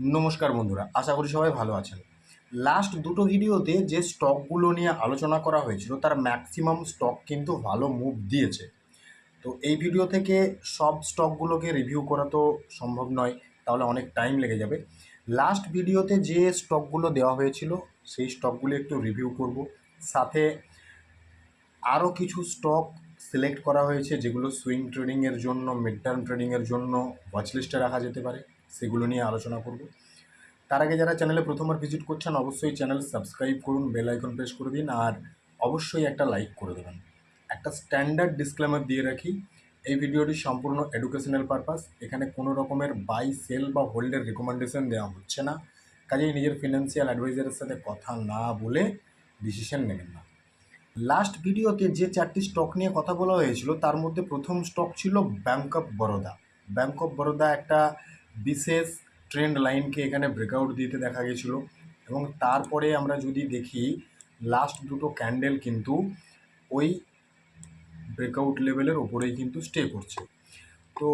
নমস্কার বন্ধুরা, আশা করি সবাই ভালো আছেন। লাস্ট দুটো ভিডিওতে যে স্টকগুলো নিয়ে আলোচনা করা হয়েছিল, তার ম্যাক্সিমাম স্টক কিন্তু ভালো মুভ দিয়েছে। তো এই ভিডিও থেকে সব স্টকগুলোকে রিভিউ করা তো সম্ভব নয়, তাহলে অনেক টাইম লেগে যাবে। লাস্ট ভিডিওতে যে স্টকগুলো দেওয়া হয়েছিল, সেই স্টকগুলো একটু রিভিউ করব। সাথে আরও কিছু স্টক সিলেক্ট করা হয়েছে, যেগুলো সুইং ট্রেডিংয়ের জন্য মিড টার্ম ট্রেডিংয়ের জন্য ওয়াচ লিস্টে রাখা যেতে পারে, সেগুলো নিয়ে আলোচনা করব। তার আগে যারা চ্যানেলে প্রথমবার ভিজিট করছেন, অবশ্যই চ্যানেল সাবস্ক্রাইব করুন বেল আইকন প্রেস করে দিন, আর অবশ্যই একটা লাইক করে দেবেন। একটা স্ট্যান্ডার্ড ডিসক্লেমার দিয়ে রাখি, এই ভিডিওটি সম্পূর্ণ এডুকেশনাল পারপাস এখানে কোনো রকমের বাই সেল বা হোল্ডের রেকমেন্ডেশন দেওয়া হচ্ছে না। কাজেই নিজের ফিনান্সিয়াল অ্যাডভাইজারের সাথে কথা না বলে ডিসিশন নেবেন না। লাস্ট ভিডিওতে যে চারটি স্টক নিয়ে কথা বলা হয়েছিল, তার মধ্যে প্রথম স্টক ছিল bank of Baroda bank of Baroda একটা বিশেষ ট্রেন্ড লাইনকে এখানে ব্রেকআউট দিতে দেখা গেছিল। এবং তারপরে আমরা যদি দেখি লাস্ট দুটো ক্যান্ডেল কিন্তু ওই ব্রেকআউট লেভেলের ওপরেই কিন্তু স্টে করছে। তো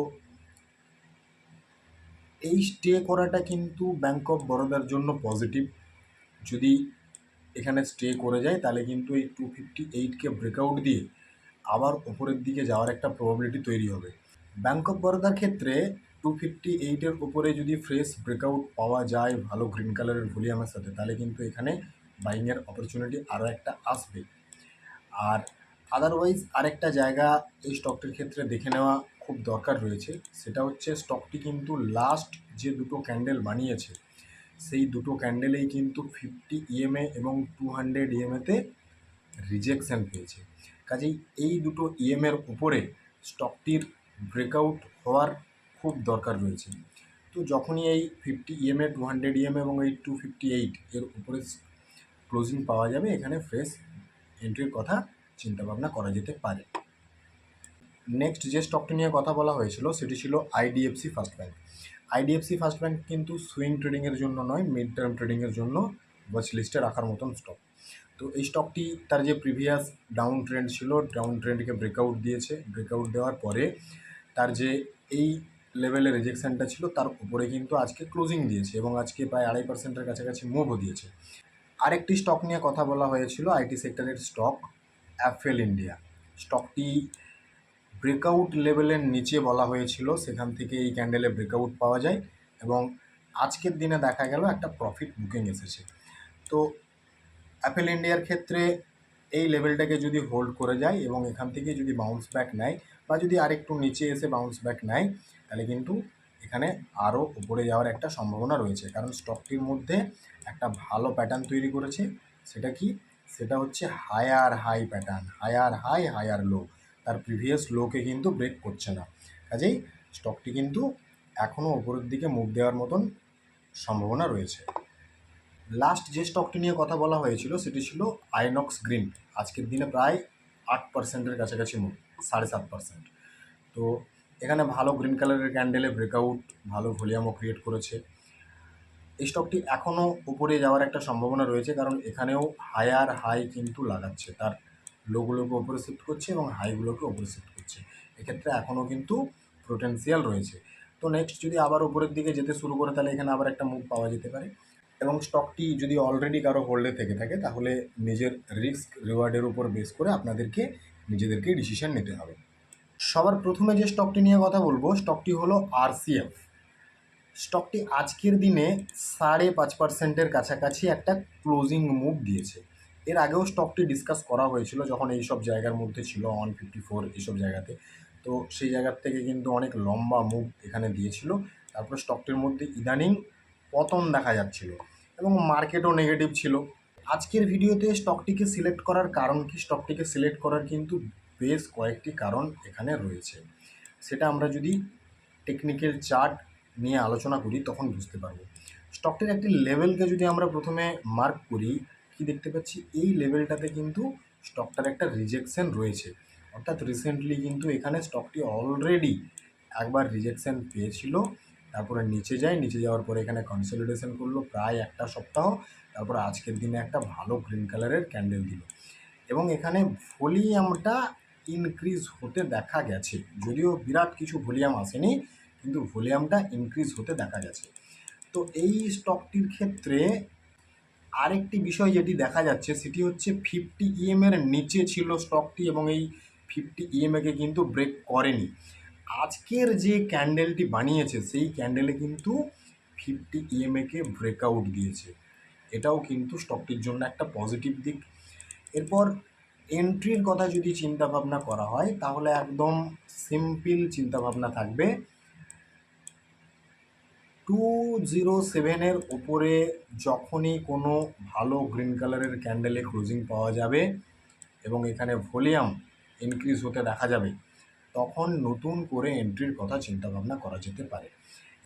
এই স্টে করাটা কিন্তু ব্যাঙ্ক অফ বরোদার জন্য পজিটিভ যদি এখানে স্টে করে যায়, তাহলে কিন্তু এই টু ফিফটি এইটকে ব্রেকআউট দিয়ে আবার ওপরের দিকে যাওয়ার একটা প্রবাবিলিটি তৈরি হবে। ব্যাঙ্ক অফ বরোদার ক্ষেত্রে টু ফিফটি এইটের উপরে যদি ফ্রেশ ব্রেকআউট পাওয়া যায়, ভালো গ্রিন কালারের ভলিউমের সাথে, তাহলে কিন্তু এখানে বাইংয়ের অপরচুনিটি আরও একটা আসবে। আর আদারওয়াইজ আরেকটা জায়গা এই স্টকটির ক্ষেত্রে দেখে নেওয়া খুব দরকার রয়েছে, সেটা হচ্ছে স্টকটি কিন্তু লাস্ট যে দুটো ক্যান্ডেল বানিয়েছে সেই দুটো ক্যান্ডেলেই কিন্তু ফিফটি ইএমএ এবং টু হান্ড্রেড ইএমএতে রিজেকশন পেয়েছে। কাজেই এই দুটো ইএমএর উপরে স্টকটির ব্রেকআউট হওয়ার খুব দরকার রয়েছে। তো যখনই এই fifty EMA two hundred EMA এবং এই টু ফিফটি এইট এর উপরে ক্লোজিং পাওয়া যাবে, এখানে ফ্রেশ এন্ট্রির কথা চিন্তাভাবনা করা যেতে পারে। নেক্সট যে স্টকটি নিয়ে কথা বলা হয়েছিল, সেটি ছিল IDFC first bank IDFC first bank কিন্তু সুইং ট্রেডিংয়ের জন্য নয় মিড টার্ম ট্রেডিংয়ের জন্য ওয়াচ লিস্টে রাখার মতন স্টক তো এই স্টকটি তার যে প্রিভিয়াস ডাউন ট্রেন্ড ছিল ডাউন ট্রেন্ডকে ব্রেকআউট দিয়েছে। ব্রেকআউট দেওয়ার পরে তার যে এই লেভেলের রিজেকশানটা ছিল, তার উপরে কিন্তু আজকে ক্লোজিং দিয়েছে এবং আজকে প্রায় আড়াই পার্সেন্টের কাছাকাছি মুভও দিয়েছে। আরেকটি স্টক নিয়ে কথা বলা হয়েছিল আইটি সেক্টরের স্টক অ্যাফেল ইন্ডিয়া স্টকটি ব্রেকআউট লেভেলের নিচে বলা হয়েছিল, সেখান থেকে এই ক্যান্ডেলে ব্রেকআউট পাওয়া যায় এবং আজকের দিনে দেখা গেল একটা প্রফিট বুকিং এসেছে। তো অ্যাপেল ইন্ডিয়ার ক্ষেত্রে এই লেভেলটাকে যদি হোল্ড করে যায় এবং এখান থেকে যদি বাউন্স ব্যাক নেয় বা যদি আরেকটু নিচে এসে বাউন্স ব্যাক নেয়, তাহলে কিন্তু এখানে আরও উপরে যাওয়ার একটা সম্ভাবনা রয়েছে। কারণ স্টকটির মধ্যে একটা ভালো প্যাটার্ন তৈরি করেছে। সেটা কি? সেটা হচ্ছে higher high pattern higher high higher low তার প্রিভিয়াস লোকে কিন্তু ব্রেক করছে না। কাজেই স্টকটি কিন্তু এখনও ওপরের দিকে মুখ দেওয়ার মতন সম্ভাবনা রয়েছে। লাস্ট যে স্টকটি নিয়ে কথা বলা হয়েছিল, সেটি ছিল আইনক্স গ্রিন আজকের দিনে প্রায় আট পার্সেন্টের কাছাকাছি মুখ, সাড়ে সাত পার্সেন্ট তো এখানে ভালো গ্রিন কালারের ক্যান্ডেলে ব্রেকআউট ভালো ভলিউমও ক্রিয়েট করেছে। এই স্টকটি এখনও উপরে যাওয়ার একটা সম্ভাবনা রয়েছে, কারণ এখানেও হায়ার হাই কিন্তু লাগাচ্ছে। তার লোগুলোকে ওপরে শিফট করছে এবং হাইগুলোকে ওপরে শিফট করছে। এক্ষেত্রে এখনও কিন্তু পোটেন্সিয়াল রয়েছে। তো নেক্সট যদি আবার উপরের দিকে যেতে শুরু করে, তাহলে এখানে আবার একটা মুভ পাওয়া যেতে পারে। এবং স্টকটি যদি অলরেডি কারও হোল্ডে থেকে থাকে, তাহলে নিজের রিস্ক রিওয়ার্ডের উপর বেস করে আপনাদেরকে, নিজেদেরকে ডিসিশন নিতে হবে। সবার প্রথমে যে স্টকটি নিয়ে কথা বলব স্টকটি হলো আরসিএফ স্টকটি আজকের দিনে সাড়ে পাঁচ পার্সেন্টের কাছাকাছি একটা ক্লোজিং মুভ দিয়েছে। এর আগেও স্টকটি ডিসকাস করা হয়েছিল যখন এই সব জায়গার মধ্যে ছিল ওয়ান ফিফটি ফোর এইসব জায়গাতে। তো সেই জায়গার থেকে কিন্তু অনেক লম্বা মুভ এখানে দিয়েছিল। তারপর স্টকটির মধ্যে ইদানিং পতন দেখা যাচ্ছিল এবং মার্কেটও নেগেটিভ ছিল। আজকের ভিডিওতে স্টকটিকে সিলেক্ট করার কারণ কি? স্টকটিকে সিলেক্ট করার কিন্তু বেশ কয়েকটি কারণ এখানে রয়েছে। সেটা আমরা যদি টেকনিক্যাল চার্ট নিয়ে আলোচনা করি, তখন বুঝতে পারব। স্টকটির একটি লেভেলকে যদি আমরা প্রথমে মার্ক করি কি দেখতে পাচ্ছি? এই লেভেলটাতে কিন্তু স্টকটার একটা রিজেকশন রয়েছে। অর্থাৎ রিসেন্টলি কিন্তু এখানে স্টকটি অলরেডি একবার রিজেকশন পেয়েছিল। তারপরে নিচে যায়, নিচে যাওয়ার পরে এখানে কনসলিডেশন করল প্রায় একটা সপ্তাহ। তারপরে আজকের দিনে একটা ভালো গ্রিন কালারের ক্যান্ডেল দিল। এবং এখানে ভলিউমটা ইনক্রিজ হতে দেখা গেছে। যদিও বিরাট কিছু ভলিউম আসেনি, কিন্তু ভলিউমটা ইনক্রিজ হতে দেখা গেছে। তো এই স্টকটির ক্ষেত্রে আরেকটি বিষয় যেটি দেখা যাচ্ছে, সেটি হচ্ছে ফিফটি ইএম এর নিচে ছিল স্টকটি এবং এই ফিফটি ইএমএকে কিন্তু ব্রেক করেনি। আজকের যে ক্যান্ডেলটি বানিয়েছে, সেই ক্যান্ডেলে কিন্তু ফিফটি ইএমএকে ব্রেকআউট দিয়েছে। এটাও কিন্তু স্টকটির জন্য একটা পজিটিভ দিক। এরপর এন্ট্রির কথা যদি চিন্তা ভাবনা করা হয়, তাহলে একদম সিম্পল চিন্তাভাবনা থাকবে। টু জিরো সেভেনের ওপরে যখনই কোনো ভালো গ্রিন কালারের ক্যান্ডেলে ক্লোজিং পাওয়া যাবে এবং এখানে ভলিউম ইনক্রিজ হতে দেখা যাবে, তখন নতুন করে এন্ট্রির কথা চিন্তা ভাবনা করা যেতে পারে।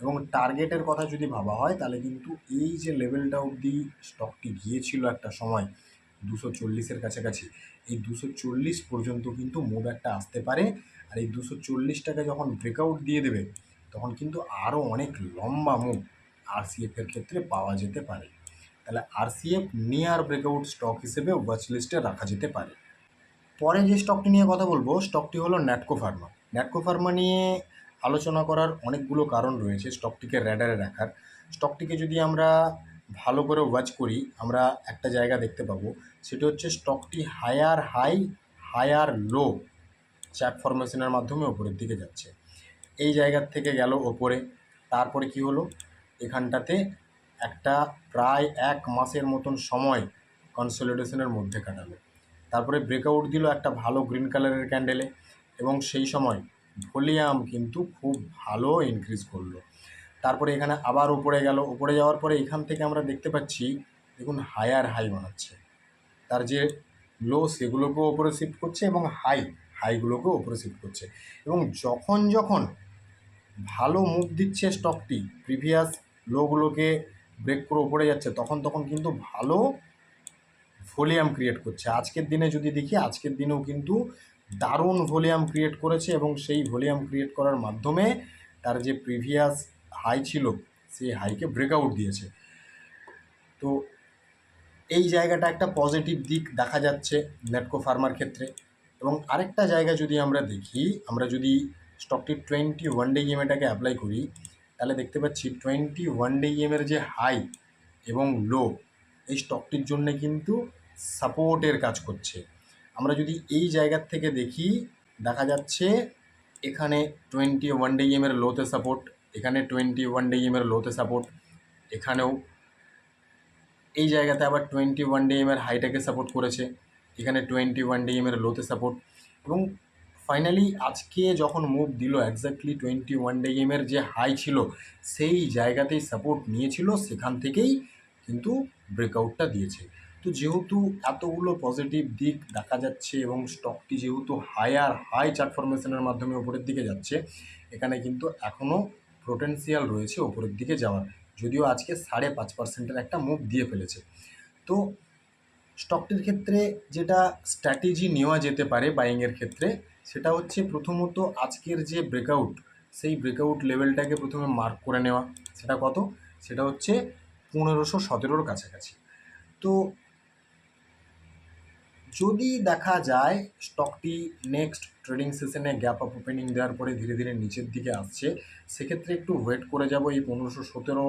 এবং টার্গেটের কথা যদি ভাবা হয়, তাহলে কিন্তু এই যে লেভেলটা অবধি স্টকটি গিয়েছিল একটা সময়, দুশো চল্লিশের কাছাকাছি, এই দুশো চল্লিশ পর্যন্ত কিন্তু মুভ একটা আসতে পারে। আর এই দুশো চল্লিশটাকে যখন ব্রেকআউট দিয়ে দেবে তখন কিন্তু আরও অনেক লম্বা মুভ আরসিএফের ক্ষেত্রে পাওয়া যেতে পারে। তাহলে আরসিএফ নিয়ার ব্রেকআউট স্টক হিসেবে ওয়াচ লিস্টে রাখা যেতে পারে। পরে যে স্টকটি নিয়ে কথা বলব স্টকটি হলো ন্যাটকো ফার্মা ন্যাটকো ফার্মা নিয়ে আলোচনা করার অনেকগুলো কারণ রয়েছে স্টকটিকে র্যাডারে রাখার। স্টকটিকে যদি আমরা ভালো করে ওয়াচ করি, আমরা একটা জায়গা দেখতে পাবো, সেটি হচ্ছে স্টকটি higher high higher low chart ফরমেশনের মাধ্যমে ওপরের দিকে যাচ্ছে। এই জায়গার থেকে গেল ওপরে। তারপরে কি হলো? এখানটাতে একটা প্রায় এক মাসের মতন সময় কনসলিডেশনের মধ্যে কাটালো। তারপরে ব্রেকআউট দিল একটা ভালো গ্রিন কালারের ক্যান্ডেলে এবং সেই সময় ভলিউম কিন্তু খুব ভালো ইনক্রিজ করল। তারপরে এখানে আবার উপরে গেল। উপরে যাওয়ার পরে এখান থেকে আমরা দেখতে পাচ্ছি, দেখুন, হায়ার হাই বানাচ্ছে। তার যে লো, সেগুলোকেও ওপরে শিফট করছে এবং হাই হাইগুলোকেও ওপরে শিফট করছে। এবং যখন যখন ভালো মুভ দিচ্ছে স্টকটি প্রিভিয়াস লোগুলোকে ব্রেক করে ওপরে যাচ্ছে, তখন তখন কিন্তু ভালো ভলিউম ক্রিয়েট করছে। আজকের দিনে যদি দেখি, আজকের দিনেও কিন্তু দারুণ ভলিউম ক্রিয়েট করেছে এবং সেই ভলিউম ক্রিয়েট করার মাধ্যমে তার যে প্রিভিয়াস হাই ছিল, সেই হাইকে ব্রেকআউট দিয়েছে। তো এই জায়গাটা একটা পজিটিভ দিক দেখা যাচ্ছে নেটকো ফার্মার ক্ষেত্রে। এবং আরেকটা জায়গা যদি আমরা দেখি, আমরা যদি স্টকটির টোয়েন্টি ওয়ান ডে ইএমএটাকে অ্যাপ্লাই করি, তাহলে দেখতে পাচ্ছি টোয়েন্টি ওয়ান ডে ইএমের যে হাই এবং লো এই স্টকটির জন্য কিন্তু সাপোর্টের কাজ করছে। আমরা যদি এই জায়গার থেকে দেখি, দেখা যাচ্ছে এখানে টোয়েন্টি ওয়ান ডে ইএমের লোতে সাপোর্ট এখানে টোয়েন্টি ওয়ান ডে ইএমের লোতে সাপোর্ট এখানেও এই জায়গাতে আবার টোয়েন্টি ওয়ান ডে এর হাইটাকে সাপোর্ট করেছে, এখানে টোয়েন্টি ওয়ান ডে এর লোতে সাপোর্ট এবং ফাইনালি আজকে যখন মুভ দিল এক্স্যাক্টলি টোয়েন্টি ওয়ান ডে গেমের যে হাই ছিল, সেই জায়গাতেই সাপোর্ট নিয়েছিল, সেখান থেকেই কিন্তু ব্রেকআউটটা দিয়েছে। তো যেহেতু এতগুলো পজিটিভ দিক দেখা যাচ্ছে এবং স্টকটি যেহেতু হায়ার হাই চার্ট ফরমেশনের মাধ্যমে ওপরের দিকে যাচ্ছে, এখানে কিন্তু এখনও পোটেন্সিয়াল রয়েছে ওপরের দিকে যাওয়ার। যদিও আজকে সাড়ে পাঁচ পার্সেন্টের একটা মুভ দিয়ে ফেলেছে। তো স্টকটির ক্ষেত্রে যেটা স্ট্র্যাটেজি নেওয়া যেতে পারে বাইংয়ের ক্ষেত্রে, সেটা হচ্ছে প্রথমত আজকের যে ব্রেকআউট, সেই ব্রেকআউট লেভেলটাকে প্রথমে মার্ক করে নেওয়া। সেটা কত? সেটা হচ্ছে পনেরোশো সতেরোর কাছাকাছি। তো যদি দেখা যায় স্টকটি নেক্সট ট্রেডিং সেশনে গ্যাপ আপ ওপেনিং দেওয়ার পরে ধীরে ধীরে নিচের দিকে আসছে, সেক্ষেত্রে একটু ওয়েট করে যাব এই পনেরোশো সতেরো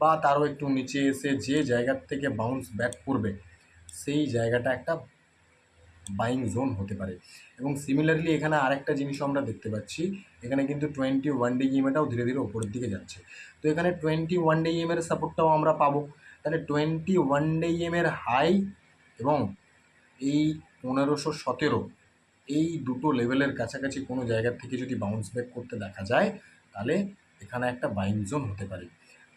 বা তারও একটু নিচে এসে যে জায়গার থেকে বাউন্স ব্যাক করবে সেই জায়গাটা একটা বাইং জোন হতে পারে। এবং সিমিলারলি এখানে আরেকটা জিনিসও আমরা দেখতে পাচ্ছি, এখানে কিন্তু টোয়েন্টি ওয়ান ডে ইএমএটাও ধীরে ধীরে ওপরের দিকে যাচ্ছে। তো এখানে টোয়েন্টি ওয়ান ডে ইএমের সাপোর্টটাও আমরা পাবো। তাহলে টোয়েন্টি ওয়ান ডে ইএমের হাই এবং এই পনেরোশো সতেরো, এই দুটো লেভেলের কাছাকাছি কোনো জায়গার থেকে যদি বাউন্স ব্যাক করতে দেখা যায়, তাহলে এখানে একটা বাইং জোন হতে পারে।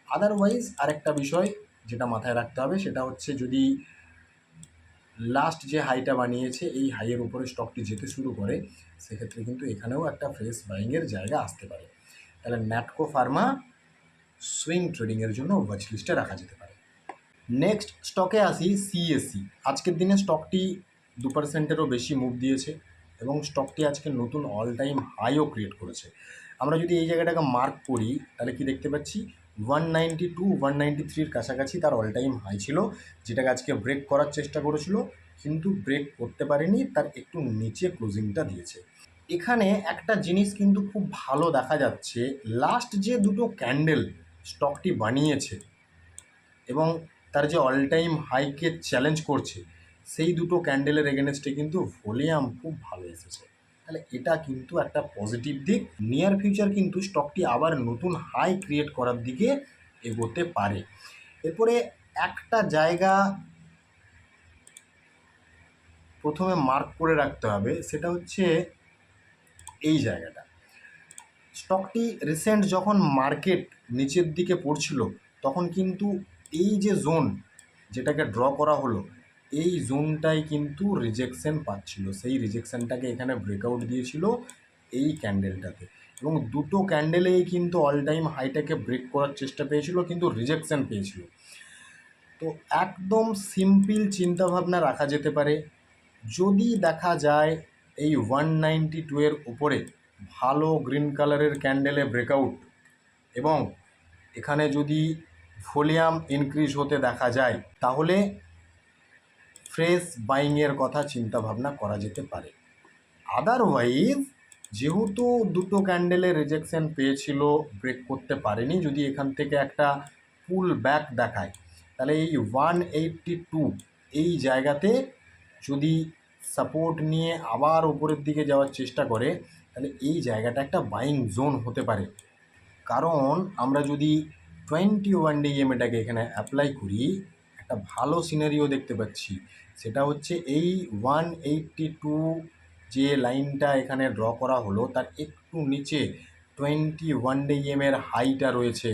আদারওয়াইজ আরেকটা বিষয় যেটা মাথায় রাখতে হবে, সেটা হচ্ছে যদি লাস্ট যে হাইটা বানিয়েছে, এই হাইয়ের উপরে স্টকটি যেতে শুরু করে, সেক্ষেত্রে কিন্তু এখানেও একটা ফ্রেশ বাইংয়ের জায়গা আসতে পারে। তাহলে ন্যাটকো ফার্মা সুইং ট্রেডিংয়ের জন্য ওয়াচ রাখা যেতে পারে। নেক্সট স্টকে আসি সিএসসি আজকের দিনে স্টকটি দু পার্সেন্টেরও বেশি মুভ দিয়েছে এবং স্টকটি আজকে নতুন অল টাইম হাইও ক্রিয়েট করেছে। আমরা যদি এই জায়গাটাকে মার্ক করি, তাহলে কি দেখতে পাচ্ছি? One ninety two, one ninety থ্রির কাছাকাছি তার অল টাইম হাই ছিল, যেটাকে আজকে ব্রেক করার চেষ্টা করেছিল, কিন্তু ব্রেক করতে পারেনি, তার একটু নিচে ক্লোজিংটা দিয়েছে। এখানে একটা জিনিস কিন্তু খুব ভালো দেখা যাচ্ছে লাস্ট যে দুটো ক্যান্ডেল স্টকটি বানিয়েছে, এবং তার যে অল টাইম হাইকে চ্যালেঞ্জ করছে, সেই দুটো ক্যান্ডেলের এগেনস্টে কিন্তু ভলিউম খুব ভালো এসেছে। তাহলে এটা কিন্তু একটা পজিটিভ দিক। নিয়ার ফিউচার কিন্তু স্টকটি আবার নতুন হাই ক্রিয়েট করার দিকে এগোতে পারে। এরপরে একটা জায়গা প্রথমে মার্ক করে রাখতে হবে, সেটা হচ্ছে এই জায়গাটা। স্টকটি রিসেন্ট যখন মার্কেট নিচের দিকে পড়ছিল, তখন কিন্তু এই যে জোন যেটাকে ড্র করা হলো এই জোনটাই কিন্তু রিজেকশন পাচ্ছিল। সেই রিজেকশনটাকে এখানে ব্রেকআউট দিয়েছিল এই ক্যান্ডেলটাতে এবং দুটো ক্যান্ডেলেই কিন্তু অল টাইম হাইটাকে ব্রেক করার চেষ্টা পেয়েছিল, কিন্তু রিজেকশন পেয়েছিল। তো একদম সিম্পল চিন্তাভাবনা রাখা যেতে পারে। যদি দেখা যায় এই ওয়ান নাইনটি টু এর উপরে ভালো গ্রিন কালারের ক্যান্ডেলে ব্রেকআউট এবং এখানে যদি ভলিউম ইনক্রিজ হতে দেখা যায়, তাহলে ফ্রেশ বাইংয়ের কথা চিন্তা ভাবনা করা যেতে পারে। আদারওয়াইজ যেহেতু দুটো ক্যান্ডেলে রিজেকশন পেয়েছিল ব্রেক করতে পারেনি, যদি এখান থেকে একটা পুল ব্যাক দেখায়, তাহলে এই ওয়ান এইটটি টু এই জায়গাতে যদি সাপোর্ট নিয়ে আবার উপরের দিকে যাওয়ার চেষ্টা করে, তাহলে এই জায়গাটা একটা বাইং জোন হতে পারে। কারণ আমরা যদি টোয়েন্টি ওয়ান ডে ইএমএটাকে এখানে অ্যাপ্লাই করি একটা ভালো সিনারিও দেখতে পাচ্ছি। সেটা হচ্ছে এই ওয়ান টু যে লাইনটা এখানে ড্র করা হলো, তার একটু নিচে টোয়েন্টি ওয়ান ডে ইএমের হাইটা রয়েছে।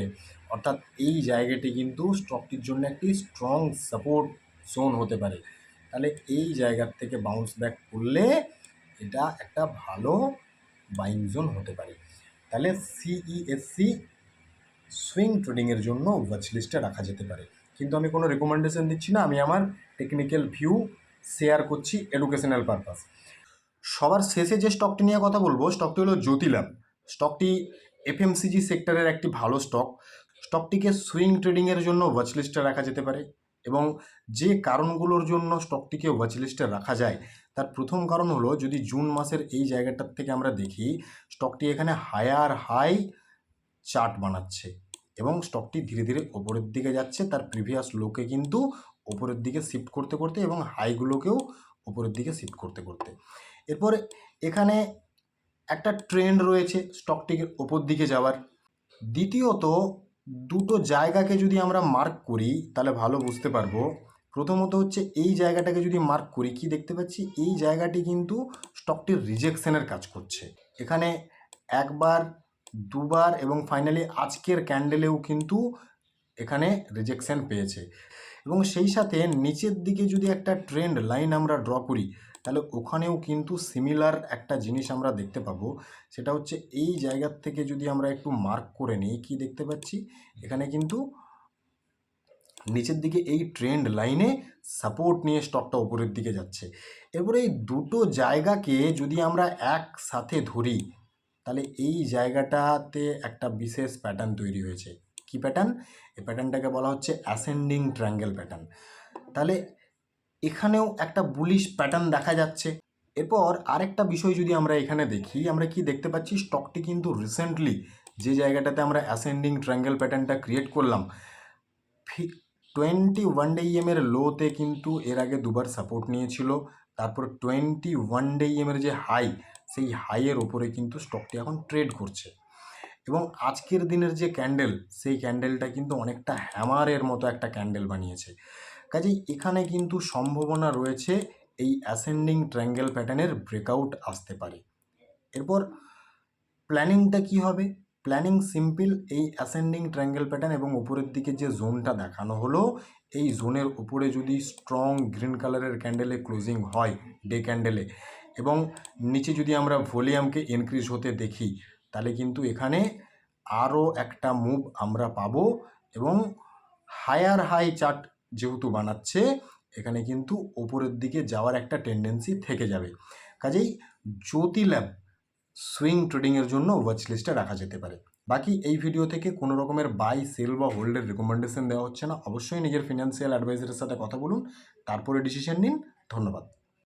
অর্থাৎ এই জায়গাটি কিন্তু স্টকটির জন্য একটি স্ট্রং সাপোর্ট জোন হতে পারে। তাহলে এই জায়গার থেকে বাউন্স ব্যাক করলে এটা একটা ভালো বাইং জোন হতে পারে। তাহলে সিইএসসি সুইং ট্রেডিংয়ের জন্য ওয়াচ লিস্টে রাখা যেতে পারে। কিন্তু আমি কোনো রেকমেন্ডেশন দিচ্ছি না, আমি আমার টেকনিক্যাল ভিউ শেয়ার করছি এডুকেশনাল পারপাস সবার শেষে যে স্টকটি নিয়ে কথা বলব স্টকটি হলো জ্যোতিলাভ স্টকটি এফএমসিজি সেক্টরের একটি ভালো স্টক স্টকটিকে সুইং ট্রেডিংয়ের জন্য ওয়াচ লিস্টে রাখা যেতে পারে এবং যে কারণগুলোর জন্য স্টকটিকে ওয়াচ লিস্টে রাখা যায়, তার প্রথম কারণ হলো যদি জুন মাসের এই জায়গাটার থেকে আমরা দেখি স্টকটি এখানে হায়ার হাই চার্ট বানাচ্ছে। এবং স্টকটি ধীরে ধীরে ওপরের দিকে যাচ্ছে। তার প্রিভিয়াস লোকে কিন্তু ওপরের দিকে শিফট করতে করতে এবং হাইগুলোকেও ওপরের দিকে শিফট করতে করতে। এরপরে এখানে একটা ট্রেন্ড রয়েছে স্টকটিকে ওপর দিকে যাওয়ার। দ্বিতীয়ত, দুটো জায়গাকে যদি আমরা মার্ক করি, তাহলে ভালো বুঝতে পারব। প্রথমত হচ্ছে এই জায়গাটাকে যদি মার্ক করি, কি দেখতে পাচ্ছি? এই জায়গাটি কিন্তু স্টকটির রিজেকশনের কাজ করছে। এখানে একবার দুবার এবং ফাইনালি আজকের ক্যান্ডেলেও কিন্তু এখানে রিজেকশন পেয়েছে। এবং সেই সাথে নিচের দিকে যদি একটা ট্রেন্ড লাইন আমরা ড্র করি, তাহলে ওখানেও কিন্তু সিমিলার একটা জিনিস আমরা দেখতে পাবো। সেটা হচ্ছে এই জায়গার থেকে যদি আমরা একটু মার্ক করে নিই, কি দেখতে পাচ্ছি? এখানে কিন্তু নিচের দিকে এই ট্রেন্ড লাইনে সাপোর্ট নিয়ে স্টকটা উপরের দিকে যাচ্ছে। এরপরে এই দুটো জায়গাকে যদি আমরা একসাথে ধরি তাহলে এই জায়গাটাতে একটা বিশেষ প্যাটার্ন তৈরি হয়েছে। কি প্যাটার্ন এই প্যাটার্নটাকে বলা হচ্ছে অ্যাসেন্ডিং ট্রায়াঙ্গেল প্যাটার্ন তাহলে এখানেও একটা বুলিশ প্যাটার্ন দেখা যাচ্ছে। এরপর আরেকটা বিষয় যদি আমরা এখানে দেখি, আমরা কি দেখতে পাচ্ছি? স্টকটি কিন্তু রিসেন্টলি যে জায়গাটাতে আমরা অ্যাসেন্ডিং ট্রায়াঙ্গেল প্যাটার্নটা ক্রিয়েট করলাম, ফি টোয়েন্টি ওয়ান ডে ইএমের লোতে কিন্তু এর আগে দুবার সাপোর্ট নিয়েছিল। তারপর টোয়েন্টি ওয়ান ডে ইএমের যে হাই সেই হাইয়ের ওপরে কিন্তু স্টকটি এখন ট্রেড করছে। এবং আজকের দিনের যে ক্যান্ডেল সেই ক্যান্ডেলটা কিন্তু অনেকটা হ্যামারের মতো একটা ক্যান্ডেল বানিয়েছে। কাজেই এখানে কিন্তু সম্ভাবনা রয়েছে এই অ্যাসেন্ডিং ট্রায়াঙ্গেল প্যাটার্নের ব্রেকআউট আসতে পারে। এরপর প্ল্যানিংটা কি হবে? প্ল্যানিং সিম্পল এই অ্যাসেন্ডিং ট্রায়াঙ্গেল প্যাটার্ন এবং উপরের দিকে যে জোনটা দেখানো হলো, এই জোনের উপরে যদি স্ট্রং গ্রিন কালারের ক্যান্ডেলে ক্লোজিং হয় ডে ক্যান্ডেলে এবং নিচে যদি আমরা ভলিউমকে ইনক্রিজ হতে দেখি, তাহলে কিন্তু এখানে আরও একটা মুভ আমরা পাবো এবং হায়ার হাই চার্ট যেহেতু বানাচ্ছে, এখানে কিন্তু ওপরের দিকে যাওয়ার একটা টেন্ডেন্সি থেকে যাবে। কাজেই জ্যোতি ল্যাব সুইং ট্রেডিংয়ের জন্য ওয়াচ লিস্টে রাখা যেতে পারে। বাকি এই ভিডিও থেকে কোনো রকমের বাই সেল বা হোল্ডের রেকমেন্ডেশন দেওয়া হচ্ছে না। অবশ্যই নিজের ফিনান্সিয়াল অ্যাডভাইজারের সাথে কথা বলুন, তারপরে ডিসিশন নিন। ধন্যবাদ।